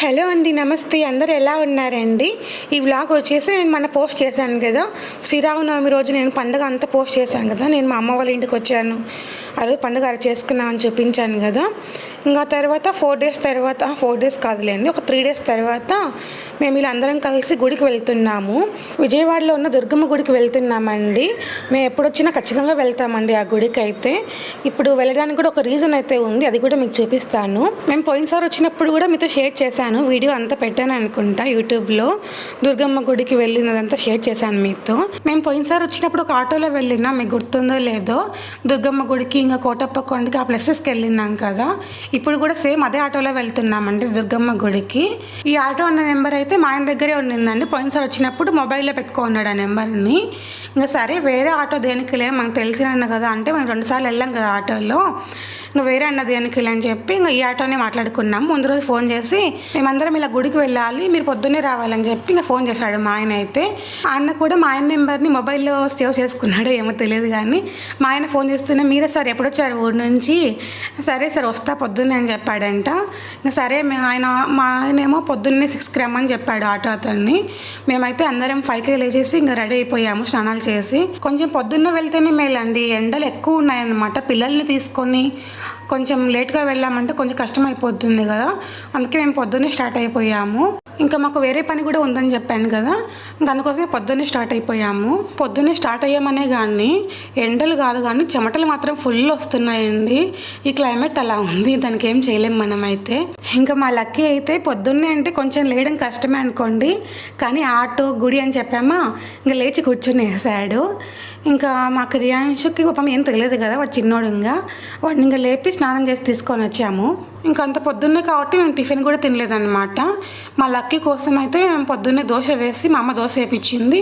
Hello అండి నమస్తే. అందరు ఎలా ఉన్నారండి? ఈ వ్లాగ్ వచ్చేసి నేను మన పోస్ట్ చేశాను కదా. శ్రీరామనవమి రోజు నేను పండుగ అంతా పోస్ట్ చేశాను కదా. నేను మా అమ్మ వాళ్ళ ఇంటికి వచ్చాను. ఆ రోజు పండుగ అలా చేసుకున్నామని చూపించాను కదా. ఇంకా తర్వాత ఫోర్ డేస్ తర్వాత ఫోర్ డేస్ కాదులేండి ఒక త్రీ డేస్ తర్వాత మేము ఇలా అందరం కలిసి గుడికి వెళ్తున్నాము. విజయవాడలో ఉన్న దుర్గమ్మ గుడికి వెళ్తున్నామండి. మేము ఎప్పుడు వచ్చినా ఖచ్చితంగా వెళ్తామండి ఆ గుడికి అయితే ఇప్పుడు వెళ్ళడానికి కూడా ఒక రీజన్ అయితే ఉంది అది కూడా మీకు చూపిస్తాను. మేము పోయినసారి వచ్చినప్పుడు కూడా మీతో షేర్ చేశాను వీడియో అంతా పెట్టాను అనుకుంటా యూట్యూబ్లో. దుర్గమ్మ గుడికి వెళ్ళినదంతా షేర్ చేశాను మీతో. మేము పోయినసారి వచ్చినప్పుడు ఒక ఆటోలో వెళ్ళినా మీకు గుర్తుందో లేదో దుర్గమ్మ గుడికి ఇంకా కోటప్ప కొండకి ఆ ప్లేసెస్కి వెళ్ళినాం కదా. ఇప్పుడు కూడా సేమ్ అదే ఆటోలో వెళ్తున్నామండి దుర్గమ్మ గుడికి. ఈ ఆటో అన్న నెంబర్ అయితే అయితే మా ఆయన దగ్గరే ఉండిందండి. పోయినసారి వచ్చినప్పుడు మొబైల్లో పెట్టుకున్నాడు ఆ నెంబర్ని. ఇంకా సరే వేరే ఆటో దేనికి లే మనకు తెలిసిన కదా అంటే మనం రెండుసార్లు వెళ్ళాం కదా ఆటోలో. నువ్వు వేరే అన్న దేనికి అని చెప్పి ఇంకా ఈ ఆటోనే మాట్లాడుకున్నాం. ముందు రోజు ఫోన్ చేసి మేమందరం ఇలా గుడికి వెళ్ళాలి మీరు పొద్దున్నే రావాలని చెప్పి ఇంకా ఫోన్ చేశాడు మా ఆయన అయితే. ఆ అన్న కూడా మా ఆయన నెంబర్ని మొబైల్లో సేవ్ చేసుకున్నాడో ఏమో తెలియదు కానీ మా ఆయన ఫోన్ చేస్తూనే మీరే సార్ ఎప్పుడు వచ్చారు ఊరి నుంచి? సరే సార్ వస్తా పొద్దున్నే అని చెప్పాడంట. ఇంకా సరే ఆయన మా ఆయనేమో పొద్దున్నే సిక్స్కి రమ్మని చెప్పాడు ఆటో అతన్ని. మేమైతే అందరం ఫైవ్కి లేచేసి ఇంకా రెడీ అయిపోయాము స్నానాలు చేసి. కొంచెం పొద్దున్నే వెళ్తేనే మేలండి ఎండలు ఎక్కువ ఉన్నాయన్నమాట. పిల్లల్ని తీసుకొని కొంచెం లేట్గా వెళ్ళామంటే కొంచెం కష్టం అయిపోతుంది కదా. అందుకే మేము పొద్దున్నే స్టార్ట్ అయిపోయాము. ఇంకా మాకు వేరే పని కూడా ఉందని చెప్పాను కదా. ఇంకా అందుకోసమే పొద్దున్నే స్టార్ట్ అయిపోయాము. పొద్దున్నే స్టార్ట్ అయ్యామనే కానీ ఎండలు కాదు కానీ చెమటలు మాత్రం ఫుల్ వస్తున్నాయండి. ఈ క్లైమేట్ అలా ఉంది దానికి ఏం చేయలేం మనం అయితే ఇంకా మా లక్కీ అయితే పొద్దున్నే అంటే కొంచెం లేయడం కష్టమే అనుకోండి. కానీ ఆటో గుడి అని చెప్పామా? ఇంకా లేచి కూర్చొని వేసాడు. ఇంకా మాకు రియాన్షుకి పాపం ఏం తెలియదు కదా వాడు చిన్నోడు ఇంకా. వాడిని ఇంకా లేపి స్నానం చేసి తీసుకొని వచ్చాము. ఇంకంత అంత పొద్దున్నే కాబట్టి మేము టిఫిన్ కూడా తినలేదన్నమాట. మా లక్కీ కోసం అయితే మేము పొద్దున్నే దోశ వేసి మా అమ్మ దోశ వేయించింది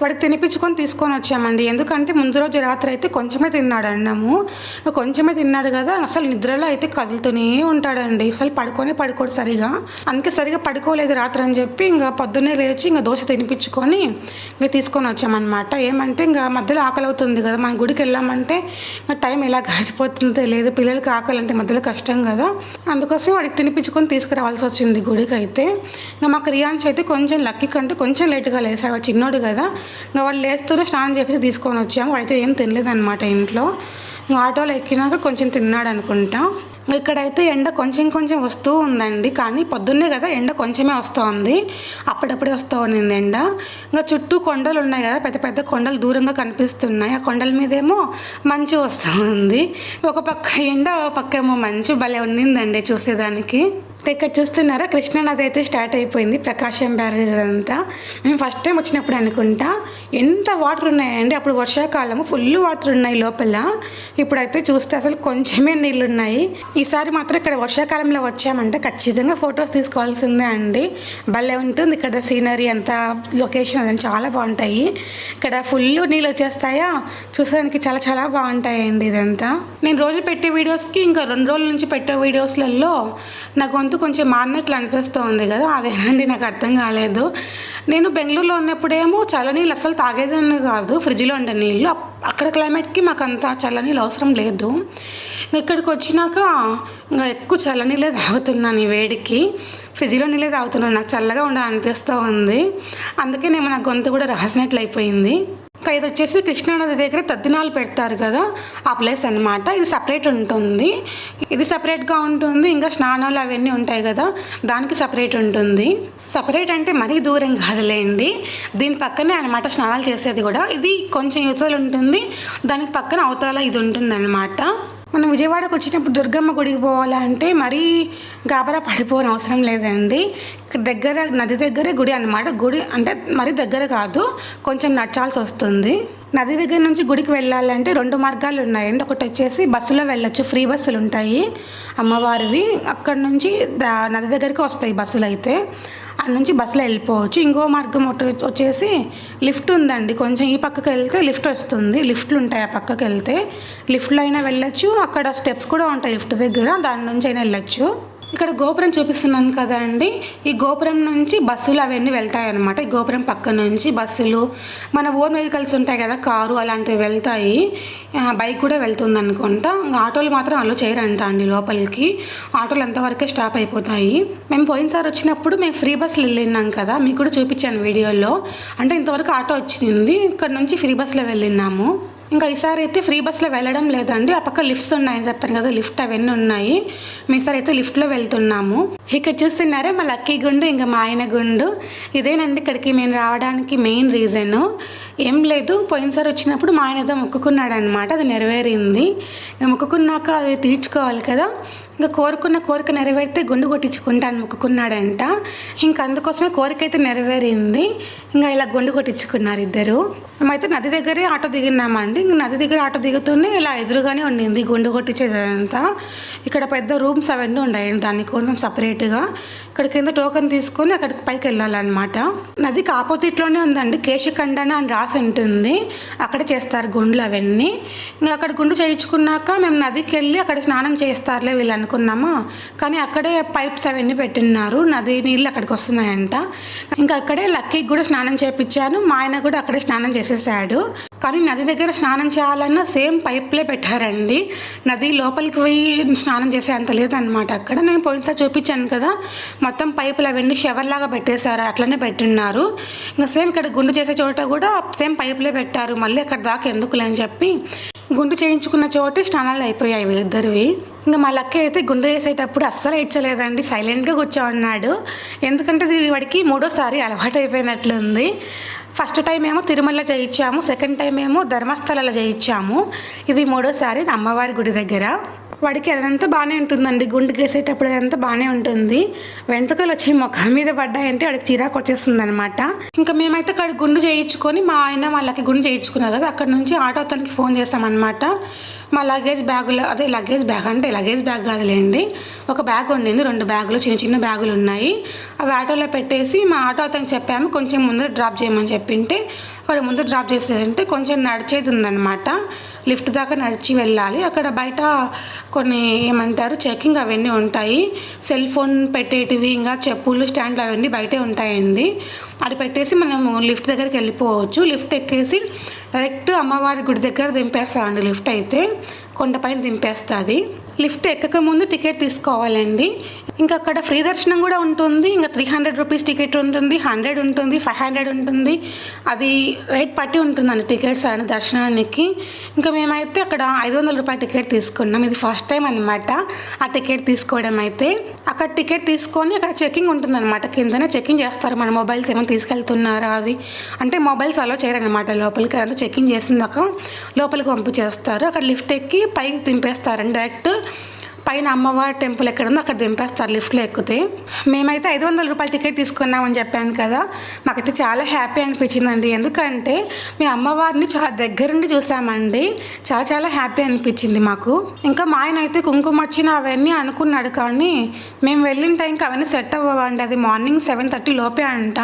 వాడికి తినిపించుకొని తీసుకొని వచ్చామండి. ఎందుకంటే ముందు రోజు రాత్రి అయితే కొంచెమే తిన్నాడు అన్నాము. కొంచెమే తిన్నాడు కదా అసలు నిద్రలో అయితే కదులుతూనే ఉంటాడండి. అసలు పడుకొనే పడుకోడు సరిగా. అందుకే సరిగా పడుకోలేదు రాత్రి అని చెప్పి ఇంకా పొద్దున్నే లేచి ఇంకా దోశ తినిపించుకొని ఇంకా తీసుకొని వచ్చామన్నమాట. ఏమంటే ఇంకా మధ్యలో ఆకలి అవుతుంది కదా మన గుడికి వెళ్ళామంటే ఇంకా టైం ఎలా గడిచిపోతుందో తెలియదు. పిల్లలకి ఆకలి అంటే మధ్యలో కష్టం కదా. అందుకోసం వాడికి తినిపించుకొని తీసుకురావాల్సి వచ్చింది గుడికి అయితే ఇంకా మాకు రియాన్స్ అయితే కొంచెం లక్కీ కంటే కొంచెం లేట్గా లేసాడు. వాడు చిన్నోడు కదా. ఇంకా వాడు లేస్తూనే స్నానం చేసి తీసుకొని వచ్చాము. వాడైతే ఏం తినలేదు అనమాట ఇంట్లో. ఇంకా ఆటోలో ఎక్కినాక కొంచెం తిన్నాడు అనుకుంటా ఇక్కడైతే ఎండ కొంచెం కొంచెం వస్తూ ఉందండి కానీ పొద్దున్నే కదా ఎండ కొంచెమే వస్తూ ఉంది అప్పుడప్పుడే వస్తూ ఉన్నింది ఎండ. ఇంకా చుట్టూ కొండలు ఉన్నాయి కదా పెద్ద పెద్ద కొండలు దూరంగా కనిపిస్తున్నాయి. ఆ కొండల మీదేమో మంచు వస్తూ ఉంది ఒక పక్క ఎండ ఒక పక్క ఏమో మంచు. భలే ఉన్నిందండి చూసేదానికి. ఇక్కడ చూస్తున్నారా కృష్ణా నది అయితే స్టార్ట్ అయిపోయింది ప్రకాశం బ్యారేజ్ అంతా మేము ఫస్ట్ టైం వచ్చినప్పుడు అనుకుంటా ఎంత వాటర్ ఉన్నాయండి అప్పుడు వర్షాకాలము ఫుల్ వాటర్ ఉన్నాయి లోపల. ఇప్పుడైతే చూస్తే అసలు కొంచెమే నీళ్ళు ఉన్నాయి. ఈసారి మాత్రం ఇక్కడ వర్షాకాలంలో వచ్చామంటే ఖచ్చితంగా ఫొటోస్ తీసుకోవాల్సిందే అండి. భలే ఉంటుంది ఇక్కడ సీనరీ అంతా లొకేషన్ అదంతా చాలా బాగుంటాయి. ఇక్కడ ఫుల్ నీళ్ళు వచ్చేస్తాయా? చూసేదానికి చాలా చాలా బాగుంటాయండి ఇదంతా. నేను రోజు పెట్టే వీడియోస్కి ఇంకా రెండు రోజుల నుంచి పెట్టే వీడియోస్లలో నా గొంతు కొంచెం మారినట్లు అనిపిస్తూ ఉంది కదా అదేనండి నాకు అర్థం కాలేదు. నేను బెంగళూరులో ఉన్నప్పుడేమో చల్లనీళ్ళు అసలు తాగేదాన్ని కాదు ఫ్రిడ్జ్లో ఉండే నీళ్ళు. అప్- అక్కడ క్లైమేట్కి మాకు అంత చల్లనీళ్ళు అవసరం లేదు. ఇక్కడికి వచ్చినాక ఇంకా ఎక్కువ చల్లనీళ్ళే తాగుతున్నాను ఈ వేడికి. ఫ్రిడ్జ్లో నీళ్ళే తాగుతున్నాను నాకు చల్లగా ఉండాలనిపిస్తూ ఉంది అందుకే నేను నా గొంతు కూడా రాసినట్లు అయిపోయింది. ఇంకా ఇది వచ్చేసి కృష్ణానది దగ్గర తద్దినాలు పెడతారు కదా ఆ ప్లేస్ అన్నమాట. ఇది సపరేట్ ఉంటుంది. ఇది సపరేట్గా ఉంటుంది. ఇంకా స్నానాలు అవన్నీ ఉంటాయి కదా దానికి సపరేట్ ఉంటుంది. సపరేట్ అంటే మరీ దూరం కాదులేండి. దీని పక్కనే అనమాట స్నానాలు చేసేది కూడా. ఇది కొంచెం యువతలు ఉంటుంది. దానికి పక్కన అవతల ఇది ఉంటుంది మనం విజయవాడకు వచ్చినప్పుడు దుర్గమ్మ గుడికి పోవాలంటే మరీ గాబరా పడిపోని అవసరం లేదండి. ఇక్కడ దగ్గర నది దగ్గరే గుడి అన్నమాట. గుడి అంటే మరీ దగ్గర కాదు కొంచెం నడచాల్సి వస్తుంది. నది దగ్గర నుంచి గుడికి వెళ్ళాలంటే రెండు మార్గాలు ఉన్నాయండి. ఒకటి వచ్చేసి బస్సులో వెళ్ళొచ్చు ఫ్రీ బస్సులు ఉంటాయి అమ్మవారివి. అక్కడ నుంచి నది దగ్గరికి వస్తాయి బస్సులు అయితే అక్కడ నుంచి బస్సులో వెళ్ళిపోవచ్చు. ఇంకో మార్గం ఒకటి వచ్చేసి లిఫ్ట్ ఉందండి. కొంచెం ఈ పక్కకి వెళ్తే లిఫ్ట్ వస్తుంది. లిఫ్ట్లు ఉంటాయి ఆ పక్కకి వెళ్తే. లిఫ్ట్లో అయినా వెళ్ళొచ్చు. అక్కడ స్టెప్స్ కూడా ఉంటాయి లిఫ్ట్ దగ్గర. దాని నుంచి అయినా వెళ్ళొచ్చు. ఇక్కడ గోపురం చూపిస్తున్నాను కదా అండి. ఈ గోపురం నుంచి బస్సులు అవన్నీ వెళ్తాయి అనమాట ఈ గోపురం పక్క నుంచి బస్సులు మన ఓన్ వెహికల్స్ ఉంటాయి కదా కారు అలాంటివి వెళ్తాయి. బైక్ కూడా వెళ్తుంది అనుకుంటా ఇంకా ఆటోలు మాత్రం అలో చేయరంట అండి లోపలికి. ఆటోలు అంతవరకే స్టాప్ అయిపోతాయి. మేము పోయినసారి వచ్చినప్పుడు మేము ఫ్రీ బస్సులు వెళ్ళినాం కదా మీకు కూడా చూపించాను వీడియోలో. అంటే ఇంతవరకు ఆటో వచ్చింది ఇక్కడ నుంచి ఫ్రీ బస్సులో వెళ్ళినాము ఇంకా ఈసారి అయితే ఫ్రీ బస్లో వెళ్ళడం లేదండి. ఆ పక్క లిఫ్ట్స్ ఉన్నాయని చెప్పాను కదా లిఫ్ట్ అవన్నీ ఉన్నాయి. మీ ఈసారి అయితే లిఫ్ట్లో వెళ్తున్నాము. ఇక్కడ చూస్తున్నారా మా లక్కీ గుండు ఇంకా మా ఆయన గుండు. ఇదేనండి ఇక్కడికి మేము రావడానికి మెయిన్ రీజన్ ఏం లేదు పోయినసారి వచ్చినప్పుడు మా ఆయన ఏదో మొక్కుకున్నాడు అనమాట అది నెరవేరింది. ఇంకా మొక్కుకున్నాక అది తీర్చుకోవాలి కదా. ఇంకా కోరుకున్న కోరిక నెరవేరితే గుండు కొట్టించుకుంటాను మొక్కుకున్నాడంట. ఇంకా అందుకోసమే కోరిక అయితే నెరవేరింది. ఇంకా ఇలా గుండు కొట్టించుకున్నారు ఇద్దరు. మేమైతే నది దగ్గరే ఆటో దిగినామండి ఇంక నది దగ్గర ఆటో దిగుతూనే ఇలా ఎదురుగానే ఉండింది గుండు కొట్టించేదంతా. ఇక్కడ పెద్ద రూమ్స్ అవన్నీ ఉన్నాయి దానికోసం సపరేట్గా. ఇక్కడ కింద టోకెన్ తీసుకొని అక్కడికి పైకి వెళ్ళాలన్నమాట. నదికి ఆపోజిట్లోనే ఉందండి కేశఖండన అని రాసి ఉంటుంది. అక్కడ చేస్తారు గుండ్లు అవన్నీ. ఇంకా అక్కడ గుండు చేయించుకున్నాక మేము నదికి వెళ్ళి అక్కడ స్నానం చేస్తారులే వీళ్ళని అనుకున్నాము? కానీ అక్కడే పైప్స్ అవన్నీ పెట్టిన్నారు. నది నీళ్ళు అక్కడికి వస్తున్నాయంట. ఇంకా అక్కడే లక్కీకి కూడా స్నానం చేయించాను మా ఆయన కూడా అక్కడే స్నానం చేసేసాడు. కానీ నది దగ్గర స్నానం చేయాలన్నా సేమ్ పైప్లే పెట్టారండి. నది లోపలికి పోయి స్నానం చేసే అంత లేదనమాట అక్కడ. నేను పోయినసారి చూపించాను కదా. మొత్తం పైపులు అవన్నీ షవర్ లాగా పెట్టేశారు. అట్లనే పెట్టున్నారు. ఇంకా సేమ్ ఇక్కడ గుండు చేసే చోట కూడా సేమ్ పైపులే పెట్టారు. మళ్ళీ అక్కడ దాకా ఎందుకులే అని చెప్పి గుండు చేయించుకున్న చోటే స్నానాలు అయిపోయాయి వీళ్ళిద్దరివి. ఇంకా మా లక్క అయితే గుండు వేసేటప్పుడు అస్సలు ఏడ్చలేదండి. సైలెంట్గా కూర్చోన్నాడు. ఎందుకంటే ఇది వాడికి మూడోసారి అలవాటు అయిపోయినట్లుంది ఫస్ట్ టైం ఏమో తిరుమల చేయించాము. సెకండ్ టైం ఏమో ధర్మస్థలలో చేయించాము. ఇది మూడోసారి అమ్మవారి గుడి దగ్గర. వాడికి అదంతా బాగానే ఉంటుందండి. గుండు గేసేటప్పుడు అదంతా బాగానే ఉంటుంది. వెంట్రుకలు వచ్చి ముఖం మీద పడ్డాయంటే వాడికి చిరాకు వచ్చేస్తుంది అనమాట ఇంకా మేమైతే అక్కడ గుండు చేయించుకొని మా ఆయన వాళ్ళకి గుండు చేయించుకున్నారు కదా అక్కడ నుంచి ఆటో అతనికి ఫోన్ చేస్తామన్నమాట మా లగేజ్ బ్యాగులో అదే లగేజ్ బ్యాగ్ అంటే లగేజ్ బ్యాగ్ కాదులేండి. ఒక బ్యాగ్ ఉండింది రెండు బ్యాగులు చిన్న చిన్న బ్యాగులు ఉన్నాయి. అవి ఆటోలో పెట్టేసి మా ఆటో అతనికి చెప్పాము కొంచెం ముందర డ్రాప్ చేయమని చెప్పింటే అక్కడ ముందు డ్రాప్ చేసేదంటే కొంచెం నడిచేది ఉందన్నమాట లిఫ్ట్ దాకా నడిచి వెళ్ళాలి. అక్కడ బయట కొన్ని ఏమంటారు చెకింగ్ అవన్నీ ఉంటాయి. సెల్ ఫోన్ పెట్టేటివి ఇంకా చెప్పులు స్టాండ్లు అవన్నీ బయటే ఉంటాయండి. అది పెట్టేసి మనము లిఫ్ట్ దగ్గరికి వెళ్ళిపోవచ్చు. లిఫ్ట్ ఎక్కేసి డైరెక్ట్ అమ్మవారి గుడి దగ్గర దింపేస్తామండి లిఫ్ట్ అయితే. కొండపైన దింపేస్తుంది. లిఫ్ట్ ఎక్కక ముందు టికెట్ తీసుకోవాలండి. ఇంకా అక్కడ ఫ్రీ దర్శనం కూడా ఉంటుంది. ఇంకా త్రీ హండ్రెడ్ రూపీస్ టికెట్ ఉంటుంది. హండ్రెడ్ ఉంటుంది. ఫైవ్ హండ్రెడ్ ఉంటుంది. అది రేట్ పట్టి ఉంటుందండి టికెట్స్ అండి దర్శనానికి. ఇంకా మేమైతే అక్కడ ఐదు వందల రూపాయల టికెట్ తీసుకున్నాం. ఇది ఫస్ట్ టైం అనమాట ఆ టికెట్ తీసుకోవడం అయితే. అక్కడ టికెట్ తీసుకొని అక్కడ చెకింగ్ ఉంటుందన్నమాట. కిందనే చెకింగ్ చేస్తారు. మన మొబైల్స్ ఏమైనా తీసుకెళ్తున్నారా అది. అంటే మొబైల్స్ అలో చేయరనమాట లోపలికి. అదంతా చెకింగ్ చేసిందాక లోపలికి పంపించేస్తారు. అక్కడ లిఫ్ట్ ఎక్కి పైకి దింపేస్తారండి డైరెక్ట్ పైన అమ్మవారి టెంపుల్ ఎక్కడ ఉందో అక్కడ దింపేస్తారు లిఫ్ట్లో ఎక్కితే మేమైతే ఐదు వందల రూపాయల టికెట్ తీసుకున్నామని చెప్పాను కదా. మాకైతే చాలా హ్యాపీ అనిపించిందండి. ఎందుకంటే మీ అమ్మవారిని చాలా దగ్గరుండి చూసామండి. చాలా చాలా హ్యాపీ అనిపించింది మాకు. ఇంకా మా ఆయన అయితే కుంకుమ వచ్చిన అవన్నీ అనుకున్నాడు కానీ మేము వెళ్ళిన టైంకి అవన్నీ సెట్ అవ్వండి అది మార్నింగ్ సెవెన్ థర్టీ లోపే అంట.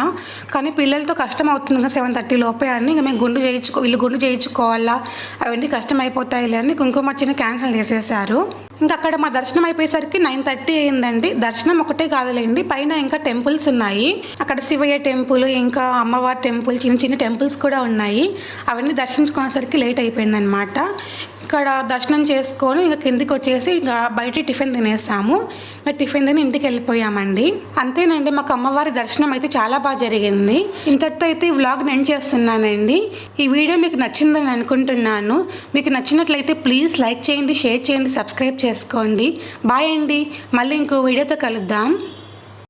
కానీ పిల్లలతో కష్టం అవుతుంది కదా సెవెన్ థర్టీ లోపే అని. ఇంకా మేము గుండు చేయించుకో వీళ్ళు గుండు చేయించుకోవాలా? అవన్నీ కష్టం అయిపోతాయిలే అని కుంకుమ వచ్చిన క్యాన్సిల్ చేసేసారు. ఇంకా అక్కడ మా దర్శనం అయిపోయేసరికి నైన్ థర్టీ అయిందండి. దర్శనం ఒకటే కాదులేండి పైన ఇంకా టెంపుల్స్ ఉన్నాయి. అక్కడ శివయ్య టెంపుల్ ఇంకా అమ్మవారి టెంపుల్ చిన్న చిన్న టెంపుల్స్ కూడా ఉన్నాయి. అవన్నీ దర్శించుకునేసరికి లేట్ అయిపోయిందనమాట ఇక్కడ దర్శనం చేసుకొని ఇంకా కిందికి వచ్చేసి ఇంకా బయట టిఫిన్ తినేసాము. ఇంకా టిఫిన్ తిని ఇంటికి వెళ్ళిపోయామండి. అంతేనండి మాకు అమ్మవారి దర్శనం అయితే చాలా బాగా జరిగింది. ఇంతటితో అయితే ఈ వ్లాగ్ నేను చేస్తున్నానండి. ఈ వీడియో మీకు నచ్చిందని అనుకుంటున్నాను. మీకు నచ్చినట్లయితే ప్లీజ్ లైక్ చేయండి షేర్ చేయండి సబ్స్క్రైబ్ చేసుకోండి. బాయ్ అండి. మళ్ళీ ఇంకో వీడియోతో కలుద్దాం.